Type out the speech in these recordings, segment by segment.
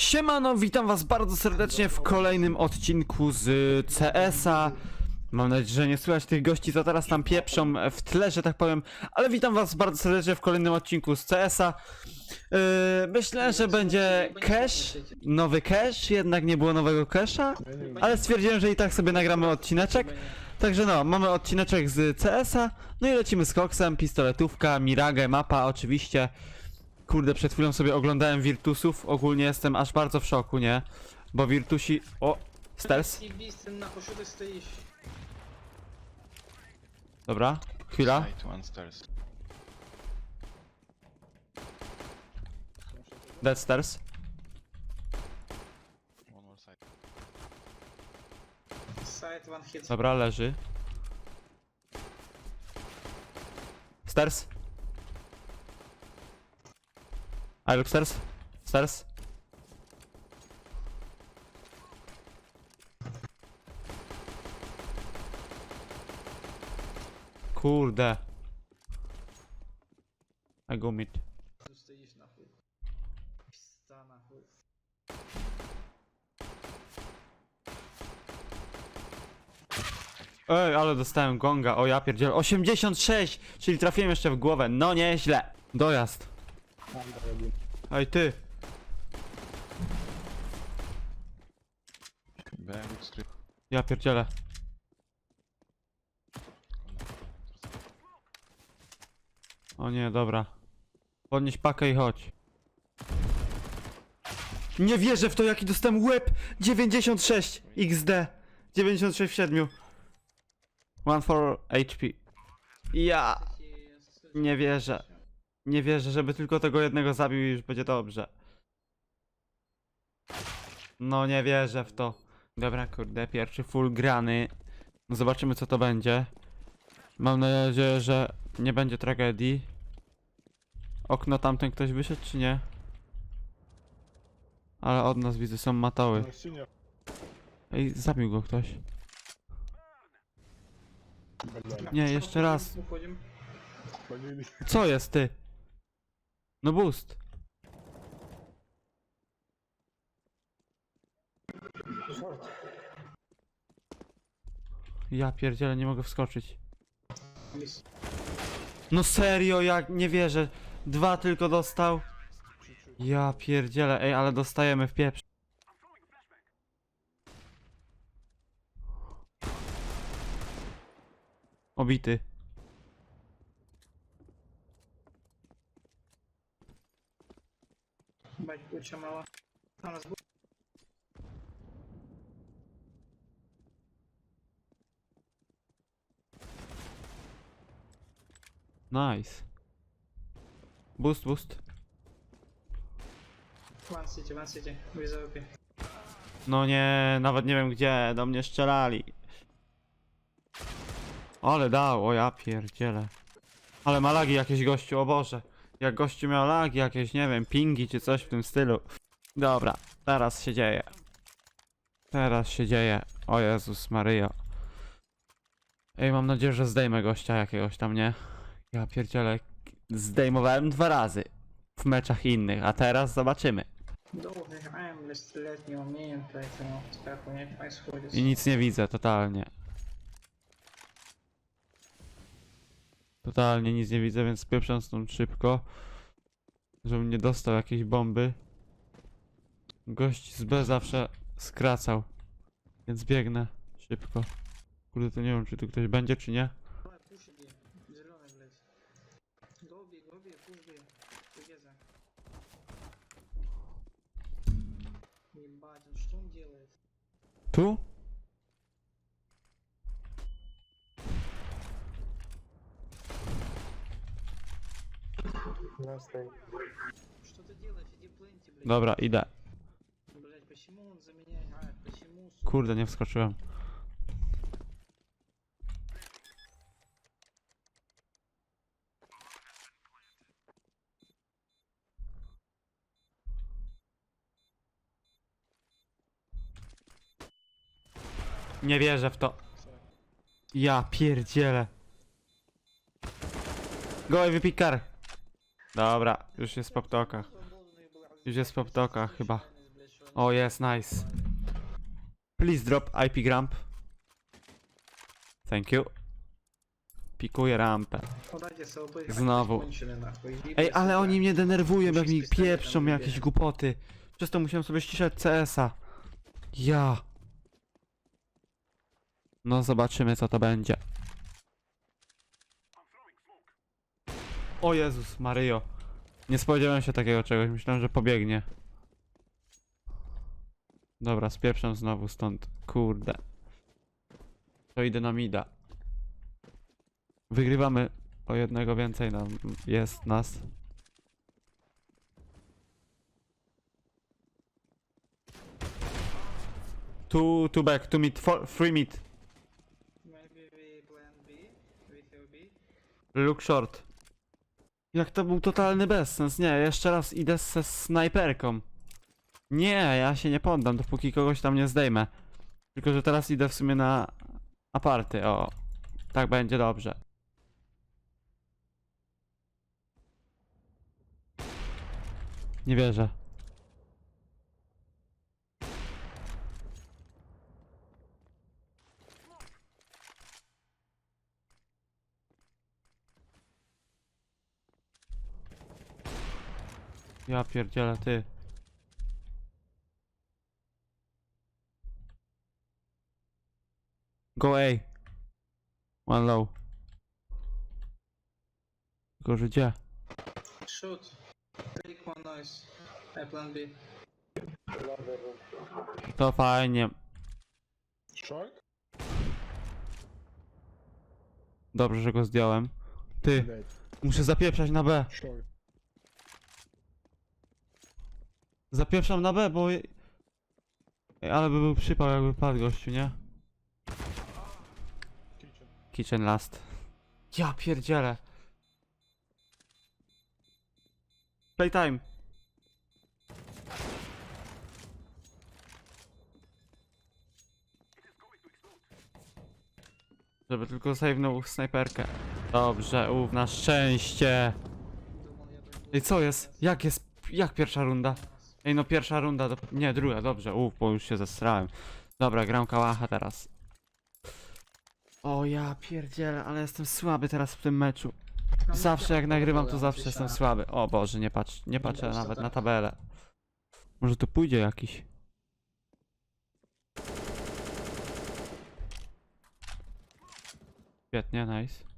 Siemano, witam was bardzo serdecznie w kolejnym odcinku z CS-a. Mam nadzieję, że nie słychać tych gości, co teraz tam pieprzą w tle, że tak powiem. Ale witam was bardzo serdecznie w kolejnym odcinku z CS-a. Yy, myślę, że będzie cash, nowy cash, jednak nie było nowego casha. Ale stwierdziłem, że i tak sobie nagramy odcineczek. Także no, mamy odcineczek z CS-a. No i lecimy z koksem, pistoletówka, Mirage, mapa oczywiście. Kurde, przed chwilą sobie oglądałem Virtusów, ogólnie jestem aż bardzo w szoku, nie? Bo Virtusi... O! Stels? Dobra, chwila. Stairs. Dead Stairs. Dobra, leży. Stairs. I look stairs. Kurde. I go mid. Stoisz na chuj. Pista na chuj. Ej, ale dostałem gonga, o ja 86! Czyli trafiłem jeszcze w głowę. No nieźle. Dojazd. Ej ty. Ja pierdzielę. O nie, dobra. Podnieś pakę i chodź. Nie wierzę w to, jaki dostałem łeb! 96 XD. 96 w 7. One for HP. Ja nie wierzę. Nie wierzę, żeby tylko tego jednego zabił i już będzie dobrze. No nie wierzę w to. Dobra, kurde, pierwszy full grany. No zobaczymy co to będzie. Mam nadzieję, że nie będzie tragedii. Okno tamten ktoś wyszedł czy nie? Ale od nas widzę są matały. Ej, zabił go ktoś. Nie, jeszcze raz. Co jest ty? No boost. Ja pierdzielę, nie mogę wskoczyć. No serio, jak nie wierzę. Dwa tylko dostał. Ja pierdzielę, ej, ale dostajemy w pieprz. Obity. chyba ich utrzymała. Tam nas Nice. Boost, boost. One city, one No nie, nawet nie wiem gdzie, do mnie strzelali. Ale dał, o ja pierdzielę. Ale malagi jakieś gościu, o Boże. Jak gościu miał lagi jakieś, nie wiem, pingi czy coś w tym stylu. Dobra, teraz się dzieje. Teraz się dzieje. O Jezus Maryjo. Ej, mam nadzieję, że zdejmę gościa jakiegoś tam, nie? Ja pierdzielę. Zdejmowałem dwa razy w meczach innych, a teraz zobaczymy. Długi, miałem bezletnie umiejętność, no, strachu nie I nic nie widzę totalnie. Totalnie nic nie widzę, więc spieprzam stąd szybko. Żebym nie dostał jakiejś bomby. Gość z B zawsze skracał. Więc biegnę szybko. Kurde, to nie wiem, czy tu ktoś będzie, czy nie. Tu? 15. Что ты делаешь? Иди блядь. Dobra, idę. Блядь, почему он за меня? Почему. Kurde, nie. Nie wierzę w to. Ja pierdzielę. Gołe wypikar. Dobra, już jest po ptokach. Już jest po ptokach chyba. O, jest, nice. Please drop IP Gramp. Thank you. Pikuję rampę. Znowu. Ej, ale oni mnie denerwują, jak mi pieprzą jakieś głupoty. Przez to musiałem sobie ściszać CS-a. Ja. No zobaczymy co to będzie. O Jezus Maryjo. Nie spodziewałem się takiego czegoś, myślałem, że pobiegnie. Dobra, spieprzam znowu stąd. Kurde. To idę na mida. Wygrywamy o jednego więcej nam jest nas. Two, two back, two mid, four, three mid. Maybe we plan B, we have B. Look short. Jak to był totalny bezsens. Nie, jeszcze raz idę ze snajperką. Nie, ja się nie poddam, dopóki kogoś tam nie zdejmę. Tylko, że teraz idę w sumie na aparty, o. Tak będzie dobrze. Nie wierzę. Ja pierdzielę, ty. Go A. One low. Tylko, że gdzie? Shoot. Take one noise. I plan B. To fajnie. Short? Dobrze, że go zdjąłem. Ty, muszę zapieprzać na B. Short. Zapieprzam na B, bo... Ale by był przypał, jakby padł gościu, nie? Kitchen. Last. Ja pierdzielę. Playtime. Żeby tylko save'nął snajperkę. Dobrze, uf, na szczęście. Ej, co jest? Jak jest? Jak pierwsza runda? Ej, no pierwsza runda, do... nie, druga, dobrze, uf, bo już się zesrałem. Dobra, gram kałacha teraz. O ja pierdzielę, ale jestem słaby teraz w tym meczu. Zawsze jak nagrywam, to zawsze jestem słaby. O Boże, nie patrz, nie patrzę nawet tak. na tabelę. Może tu pójdzie jakiś. Świetnie, nice.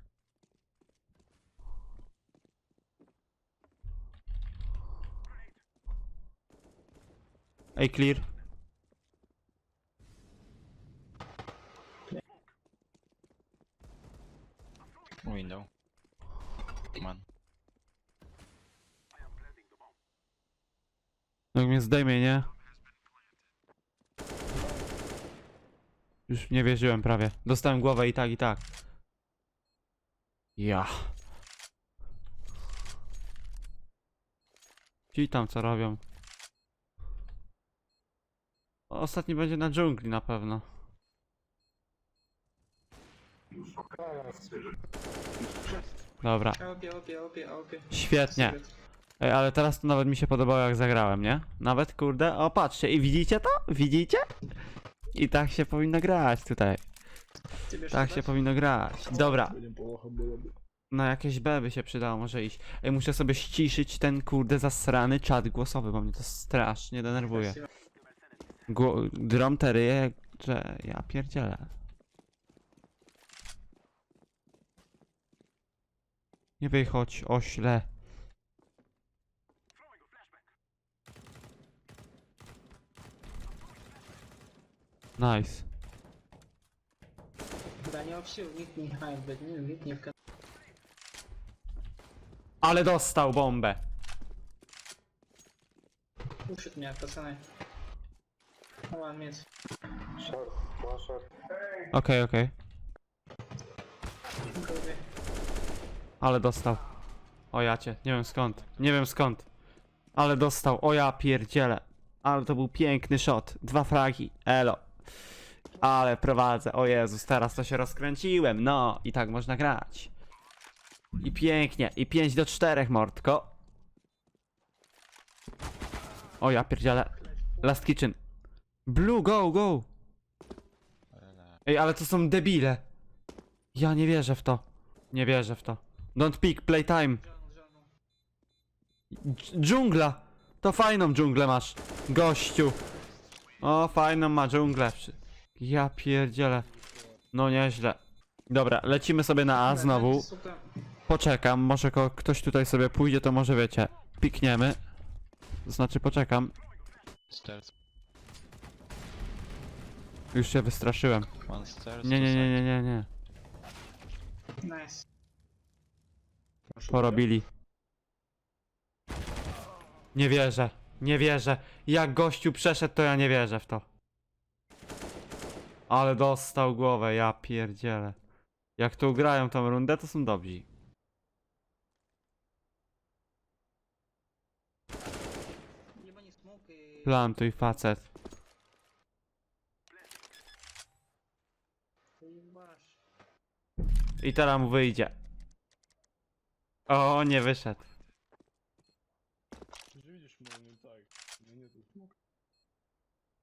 Ej, clear. Window. On. No jak mnie zdejmie, nie? Już nie wierzyłem prawie. Dostałem głowę i tak, i tak. Ja. Ci tam co robią? Ostatni będzie na dżungli na pewno. Dobra, świetnie. Ej, ale teraz to nawet mi się podobało jak zagrałem, nie? Nawet kurde, o patrzcie, i widzicie to? Widzicie? I tak się powinno grać tutaj. Tak się powinno grać. Dobra, na no, jakieś B by się przydało może iść. Ej, muszę sobie ściszyć ten kurde zasrany czat głosowy, bo mnie to strasznie denerwuje. Gło drom te ryje, że ja pierdzielę. Nie wychodź, ośle. Nice. Да они вообще в них не играют, блядь, не в них не в кон- Ale dostał bombę. Пушат меня, пацаны. Okej, okej. Ale dostał. O ja cię, nie wiem skąd, nie wiem skąd. Ale dostał, o ja pierdziele. Ale to był piękny shot, dwa fragi, elo. Ale prowadzę, o Jezus, teraz to się rozkręciłem, no i tak można grać. I pięknie, i 5 do 4 mordko. O ja pierdziele. Last Kitchen. Blue, go, go! Ej, ale to są debile. Ja nie wierzę w to. Nie wierzę w to. Don't pick, play time. Dżungla! To fajną dżunglę masz, gościu. O, fajną ma dżunglę. Ja pierdzielę. No nieźle. Dobra, lecimy sobie na A znowu. Poczekam, może ktoś tutaj sobie pójdzie, to może wiecie. Pikniemy. Znaczy poczekam. Już się wystraszyłem. Nie, nie, nie, nie, nie, nie. Porobili. Nie wierzę. Nie wierzę. Jak gościu przeszedł, to ja nie wierzę w to. Ale dostał głowę, ja pierdzielę. Jak tu grają tą rundę, to są dobrzy. Plantuj facet. I teraz mu wyjdzie. O, nie wyszedł.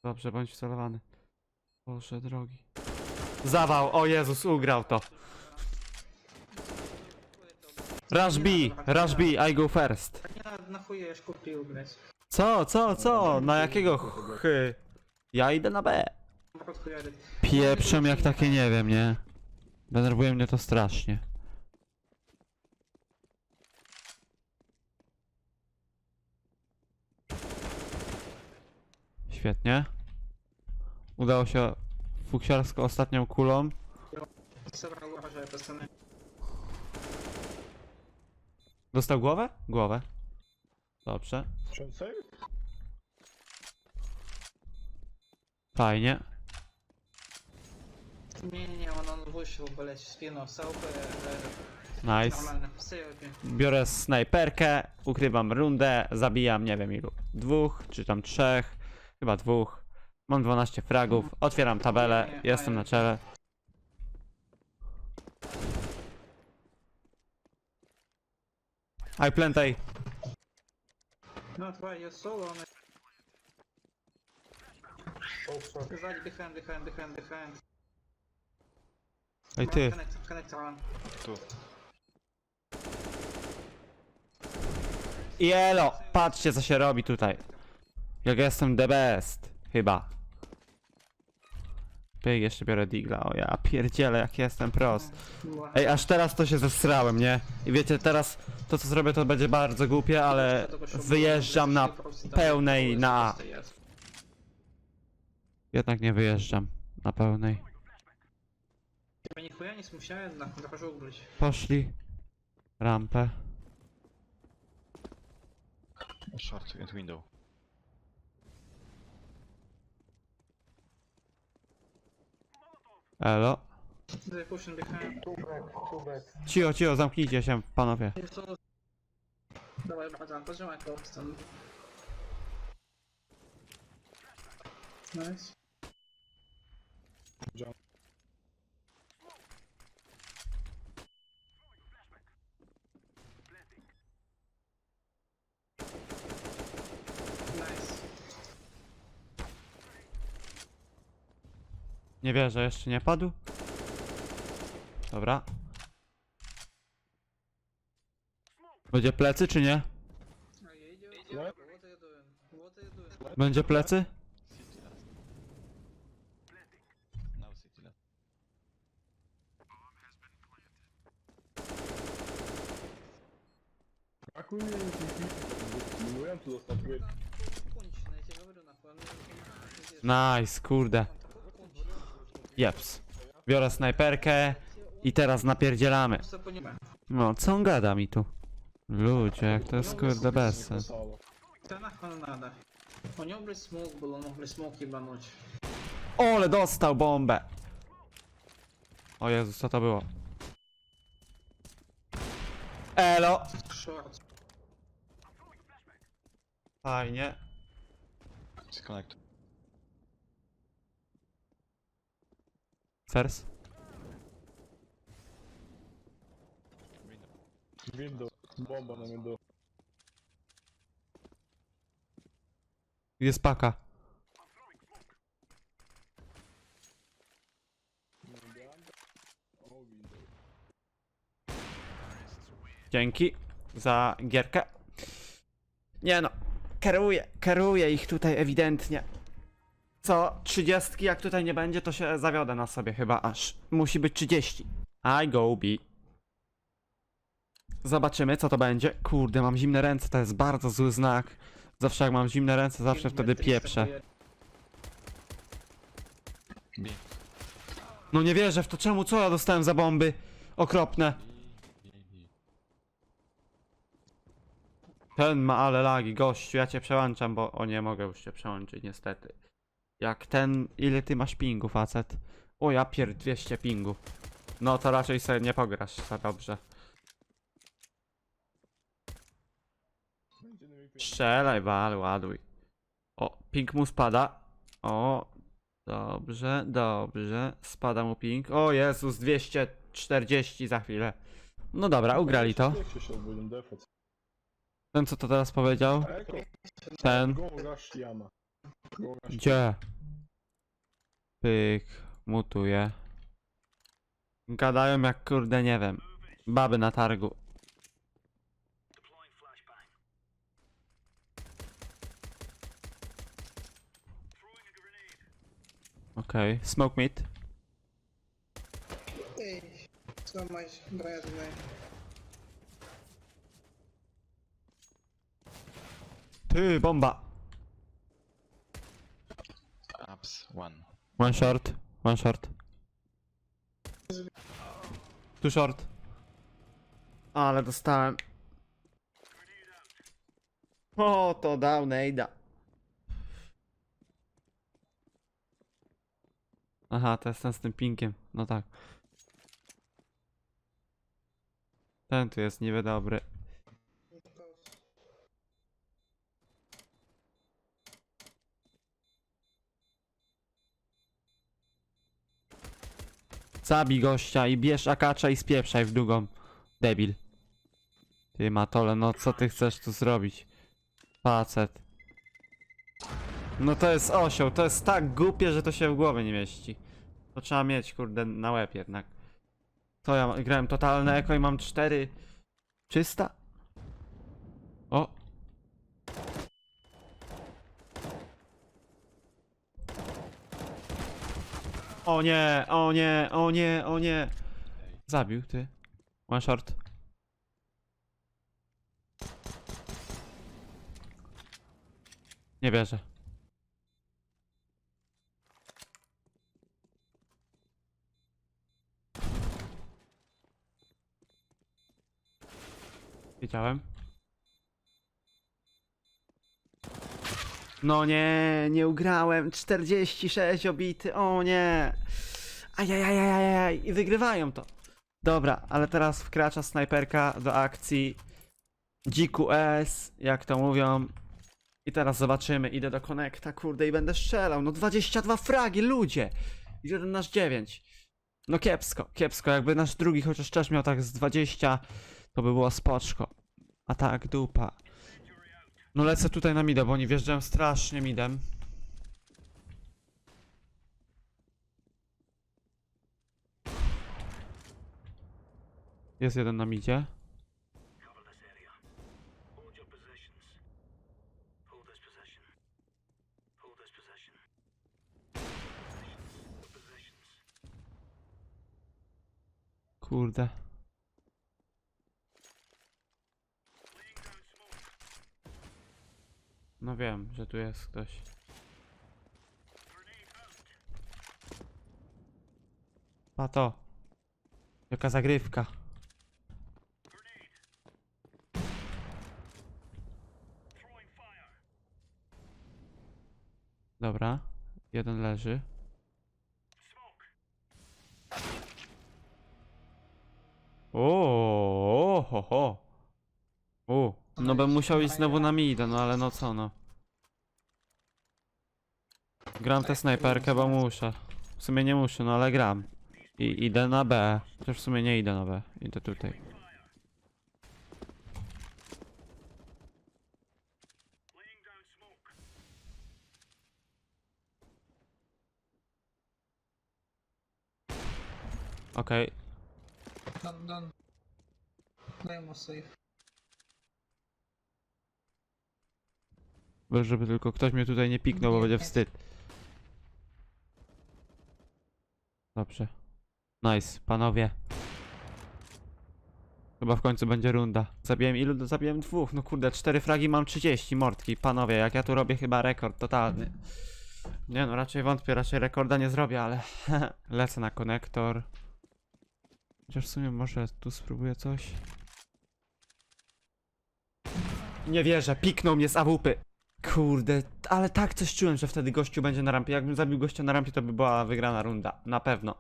Dobrze, bądź celowany. Boże drogi. Zawał, o Jezus, ugrał to. Rush B, Rush B, I go first. Tak na chuje już kupił. Co, co, co? Na jakiego chy? Ja idę na B. Pieprzem jak takie nie wiem, nie? Denerwuje mnie to strasznie. Świetnie. Udało się fuksiarsko ostatnią kulą. Dostał głowę? Głowę. Dobrze. Fajnie. Nie, wóź, w ogóle spinął sałpę, Nice. normalne psy, Biorę snajperkę, ukrywam rundę, zabijam nie wiem ilu. Dwóch, czy tam trzech, chyba dwóch. Mam 12 fragów, mhm. otwieram tabelę, Nie, nie, jestem na czele. I plantaj. not why you're solo, on it. Oh, Zajdź behind, behind, behind, behind. Ej ty. Tu. i elo, patrzcie co się robi tutaj. Jak ja jestem the best, chyba. Pyk, jeszcze biorę digla, o ja pierdzielę jak jestem prost. Ej, aż teraz to się zesrałem, nie? I wiecie, teraz to co zrobię to będzie bardzo głupie, ale wyjeżdżam na pełnej na. Jednak nie wyjeżdżam na pełnej. Ja nichuja nic musiałem na korytarzu ugryźć. Poszli. Rampę. Short and window. Elo. Cio, cio, zamknijcie się, panowie. Jest to... Dawaj, badam, poziomaj go. Nice. Nie wierzę, jeszcze nie padł. Dobra. Będzie plecy czy nie? Będzie plecy? Nice, kurde. Jeps. Biorę snajperkę i teraz napierdzielamy. No, co on gada mi tu? Ludzie, jak to jest kurde bez Ole, dostał bombę! O Jezus, co to było? Elo! Fajnie. Disconnect. Cers? Window. Bomba na window. Jest paka. Dzięki za gierkę. Nie no, kieruję, kieruję ich tutaj ewidentnie. Co, 30 jak tutaj nie będzie, to się zawiodę na sobie chyba aż. Musi być 30. I go B. Zobaczymy co to będzie. Kurde, mam zimne ręce, to jest bardzo zły znak. Zawsze jak mam zimne ręce, zawsze wtedy pieprzę. B. No nie wierzę w to, czemu, co ja dostałem za bomby? Okropne. Ten ma ale lagi, gościu, ja cię przełączam, bo... O nie, mogę już cię przełączyć, niestety. Jak ten... Ile ty masz pingu, facet? O, ja pier 200 pingu. No to raczej sobie nie pograsz za dobrze. Strzelaj, wal, ładuj. O, ping mu spada. O, dobrze, dobrze. Spada mu ping. O Jezus, 240 za chwilę. No dobra, ugrali to. Ten co to teraz powiedział? Ten. Gdzie? Pyk, mutuje. Gadają jak kurde, nie wiem. Baby na targu. Okej, smoke mid. Ej, złamaj się, bradny. Ty, bomba! Ups, one. One short, one short. Tu short. Ale dostałem. O, to dał Nejda. Aha, to jest ten z tym pinkiem. No tak. Ten tu jest niby dobry. Zabij gościa i bierz akacza i spieprzaj w długą. Debil. Ty Matole, no co ty chcesz tu zrobić? Facet. No to jest osioł, to jest tak głupie, że to się w głowie nie mieści. To trzeba mieć, kurde, na łeb jednak. To ja grałem totalne eko i mam 4... 300? O! O nie, o nie, o nie, o nie. Zabił, ty. One short. Nie wierzę. Wiedziałem. No nie, nie ugrałem. 46 obity, o nie. Ajajajajajaj. I wygrywają to. Dobra, ale teraz wkracza snajperka do akcji. GQS, jak to mówią. I teraz zobaczymy, idę do konekta, kurde, i będę strzelał. No 22 fragi, ludzie! 1 nasz 9. No kiepsko, kiepsko. Jakby nasz drugi chociaż też miał tak z 20, to by było spoczko. A tak, dupa. No lecę tutaj na mida, bo oni wjeżdżają strasznie midem. Jest jeden na midzie. Kurde. No wiem, że tu jest ktoś. A to. Jaka zagrywka. Dobra. Jeden leży. O, ho, ho. U. No bym musiał iść znowu na mida, no ale no co no. Gram tę snajperkę, bo muszę. W sumie nie muszę, no ale gram. I idę na B. Chociaż w sumie nie idę na B. Idę tutaj. Okej. Don. Play more safe. Żeby tylko ktoś mnie tutaj nie piknął, bo będzie wstyd. Dobrze. Nice, panowie. Chyba w końcu będzie runda. Zabiłem ilu? Zabiłem dwóch. No kurde, cztery fragi mam 30 mordki. Panowie, jak ja tu robię chyba rekord totalny. Nie no, raczej wątpię, raczej rekorda nie zrobię, ale lecę na konektor. Chociaż w sumie może tu spróbuję coś. Nie wierzę, piknął mnie z AWP. Kurde, ale tak coś czułem, że wtedy gościu będzie na rampie. Jakbym zabił gościa na rampie, to by była wygrana runda. Na pewno.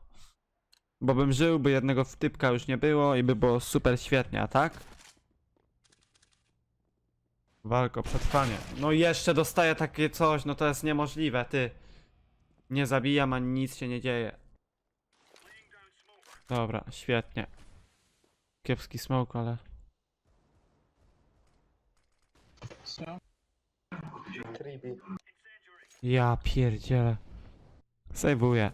Bo bym żył, by jednego wtypka już nie było i by było super świetnie, a tak? Walka o przetrwanie. No i jeszcze dostaję takie coś, no to jest niemożliwe, ty. Nie zabijam, ani nic się nie dzieje. Dobra, świetnie. Kiepski smoke, ale... Ja pierdzielę. Sejwuję.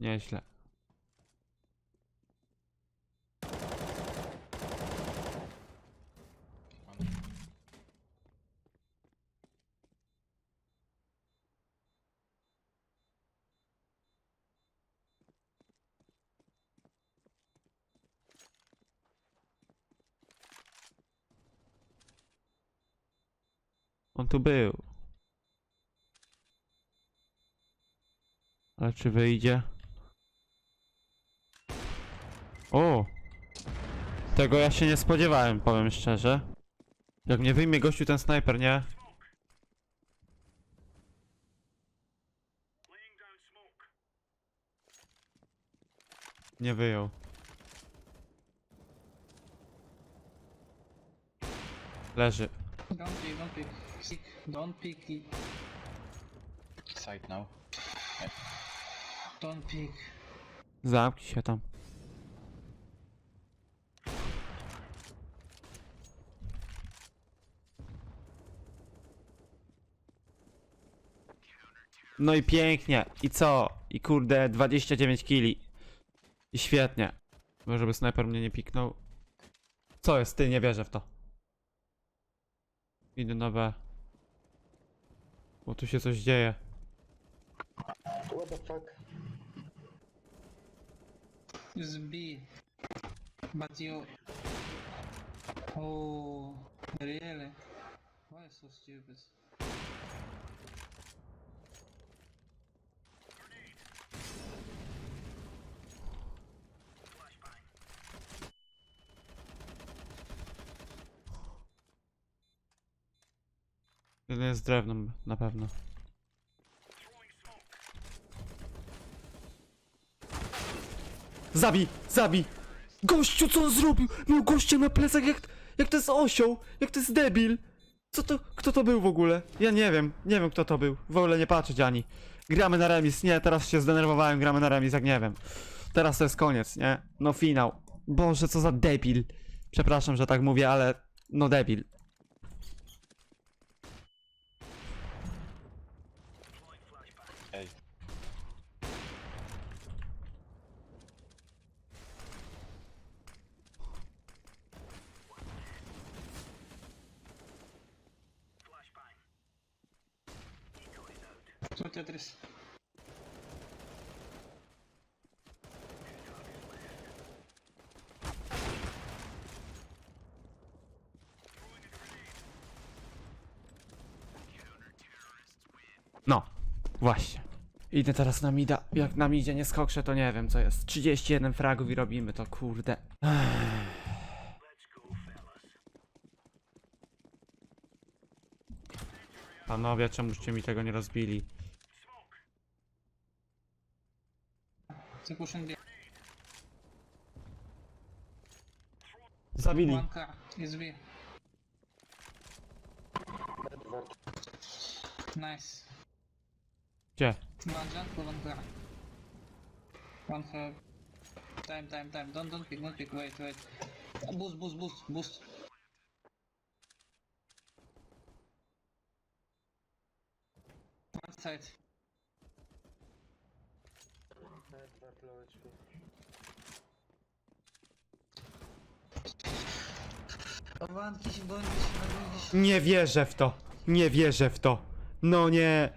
Nieźle. On tu był. Ale czy wyjdzie? O! Tego ja się nie spodziewałem, powiem szczerze. Jak mnie wyjmie gościu ten snajper, nie? Nie wyjął. Leży. don't pick, don't pick. Don't pick it. Side now. Don't pick. Zamknij się tam. No i pięknie. I co? I kurde, 29 kili. I świetnie. Może żeby snajper mnie nie piknął. Co jest? Ty, nie wierzę w to. Idę na B. Bo tu się coś dzieje. What the fuck? It's B. But you... Oh, really? Why so stupid? Jeden jest drewnem, na pewno. Zabij! Zabij! Gościu, co on zrobił? Miał gościa na plecach jak, jak to jest osioł, jak to jest debil. Co to, kto to był w ogóle? Ja nie wiem, nie wiem kto to był. W ogóle nie patrzeć ani. Gramy na remis, nie, teraz się zdenerwowałem, gramy na remis, jak nie wiem. Teraz to jest koniec, nie? No finał. Boże, co za debil. Przepraszam, że tak mówię, ale no debil. Ej. So Tetris. No, właśnie. Idę teraz na mida. Jak na midzie nie skokrzę, to nie wiem co jest. 31 fragów i robimy to, kurde. Panowie, czemuście mi tego nie rozbili? B. Zabili. Nice. Gdzie? One jump, one car. One herb. Time, time, time. Don't, don't pick, don't pick. Wait, wait. Boost, boost, boost, boost. One side. Nie wierzę w to. Nie wierzę w to. No nie.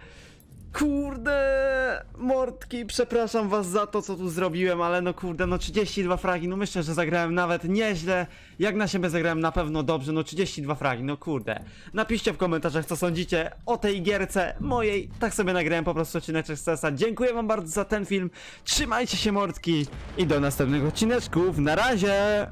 Kurde, mordki, przepraszam was za to, co tu zrobiłem, ale no kurde, no 32 fragi, no myślę, że zagrałem nawet nieźle. Jak na siebie zagrałem na pewno dobrze, no 32 fragi, no kurde. Napiszcie w komentarzach, co sądzicie o tej gierce mojej. Tak sobie nagrałem po prostu odcineczek z CSa. Dziękuję wam bardzo za ten film. Trzymajcie się mordki i do następnych odcineczków. Na razie!